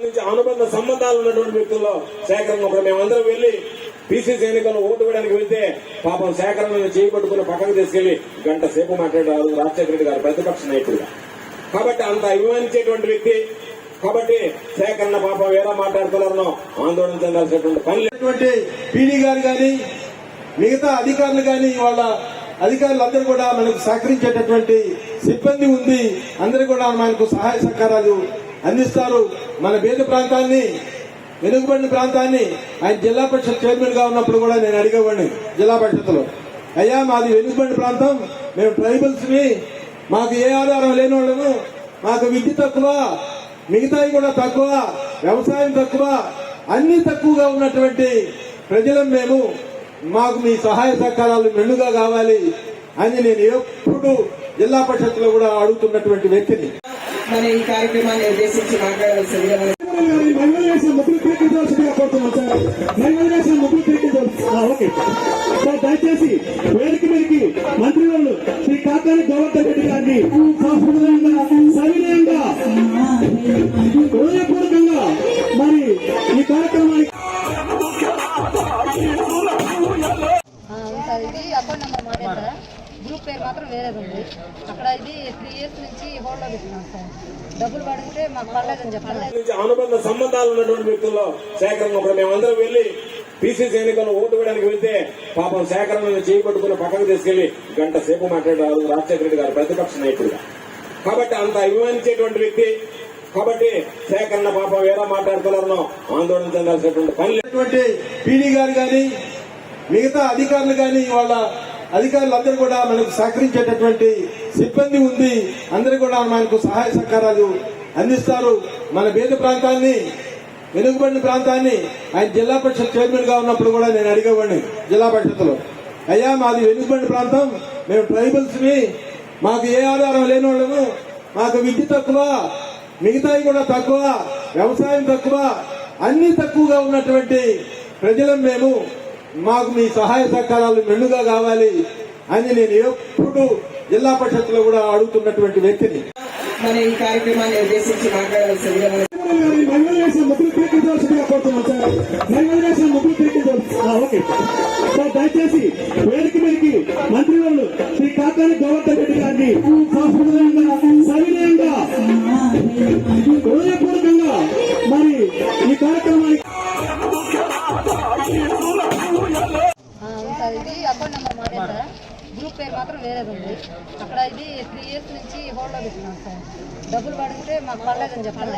నుంచి అనుబంధ సంబంధాలు ఉన్నటువంటి వ్యక్తుల్లో సేకరణ ఇప్పుడు మేమందరం వెళ్ళి పీసీసీ ఎన్నికల్లో ఓటు వేయడానికి వెళ్తే పాపం సేకరణను చేపట్టుకుని పక్కకు తీసుకెళ్ళి గంట సేపు మాట్లాడారు రాజశేఖర రెడ్డి గారు ప్రతిపక్ష నాయకుడిగా. కాబట్టి అంత అభిమానించేటువంటి వ్యక్తి కాబట్టి సేకరణ పాపం వేరే మాట్లాడుతున్నారనో ఆందోళన చెందాల్సినటువంటి పని లేదు. పీడీ గారు కానీ మిగతా అధికారులు కానీ వాళ్ళ అధికారులందరూ కూడా మనకు సహకరించేటటువంటి సిబ్బంది ఉంది. అందరూ కూడా మనకు సహాయ సహకారాలు అందిస్తారు. మన బేద ప్రాంతాన్ని వెనుకబడిన ప్రాంతాన్ని ఆయన జిల్లా పరిషత్ చైర్మన్గా ఉన్నప్పుడు కూడా నేను అడిగేవాడిని జిల్లా పరిషత్లో అయ్యా మాది వెనుకబడిన ప్రాంతం మేము ట్రైబల్స్ని మాకు ఏ ఆధారం లేని వాళ్ళము మాకు విద్య తక్కువ మిగతాయి కూడా తక్కువ వ్యవసాయం తక్కువ అన్ని తక్కువగా ఉన్నటువంటి ప్రజలం మేము. మాకు మీ సహాయ సహకారాలు మెండుగా కావాలి అని నేను ఎప్పుడు జిల్లా పరిషత్లో కూడా అడుగుతున్నటువంటి వ్యక్తిని. మన ఈ కార్యక్రమాన్ని ఉద్దేశించి మాట్లాడవలసిందిగా దయచేసి వేదిక మీదకి మంత్రివర్యులు శ్రీ కాకాని గోవర్ధన్ రెడ్డి గారిని సవినయంగా హృదయపూర్వకంగా మరి ఈ కార్యక్రమానికి అకౌంట్ నెంబర్ మాదే సార్ గ్రూప్ పేరు మాత్రం వేరేది ఉంది అక్కడ ఇది త్రీ ఇయర్స్ నుంచి హోల్డ్లో పెట్టుకున్నాం సార్. డబ్బులు పడితే మాకు పర్లేదని చెప్పాలి అనుబంధ సంబంధాలు ఉన్నటువంటి వ్యక్తుల్లో సేకరణ మేమందరం వెళ్ళి పిసిసి ఎన్నికల్లో ఓటు వేయడానికి వెళ్తే పాపం సేకరణను చేయబట్టుకుని పక్కకు తీసుకెళ్ళి గంట సేపు మాట్లాడారు రాజశేఖర రెడ్డి గారు ప్రతిపక్ష నాయకుడిగా. కాబట్టి అంత అభిమానించేటువంటి వ్యక్తి కాబట్టి సేకరణ పాపం వేరే మాట్లాడుతున్నారనో ఆందోళన చెందాల్సినటువంటి పని లేదు. ఉన్నటువంటి పీడీ గారు కానీ మిగతా అధికారులు కానీ వాళ్ళ అధికారులందరూ కూడా మనకు సహకరించేటటువంటి సిబ్బంది ఉంది. అందరూ కూడా మనకు సహాయ సహకారాలు అందిస్తారు. మన పేద ప్రాంతాన్ని వెనుకబడిన ప్రాంతాన్ని ఆయన జిల్లా పరిషత్ చైర్మన్గా ఉన్నప్పుడు కూడా నేను అడిగేవాడిని జిల్లా పరిషత్లో అయ్యా మాది వెనుకబడిన ప్రాంతం. మేము ట్రైబల్స్ని మాకు ఏ ఆధారం లేని వాళ్ళము. మాకు విద్య తక్కువ మిగతాయి కూడా తక్కువ వ్యవసాయం తక్కువ అన్ని తక్కువగా ఉన్నటువంటి ప్రజలం మేము. మాకు మీ సహాయ సహకారాలు మెండుగా కావాలి అని నేను ఎప్పుడు జిల్లా పరిషత్లో కూడా అడుగుతున్నటువంటి వ్యక్తిని. మన ఈ కార్యక్రమాన్ని ఉద్దేశించి మాట్లాడవలసిందిగా దయచేసి వేదిక మీదకి మంత్రివర్యులు శ్రీ కాకాని గోవర్ధన్ రెడ్డి గారిని మాత్రం వేరేది ఉంది. అక్కడ ఇది త్రీ ఇయర్స్ నుంచి హోల్డ్లో పెట్టుకున్నాం సార్. డబ్బులు పడితే మాకు పర్లేదని చెప్పాలి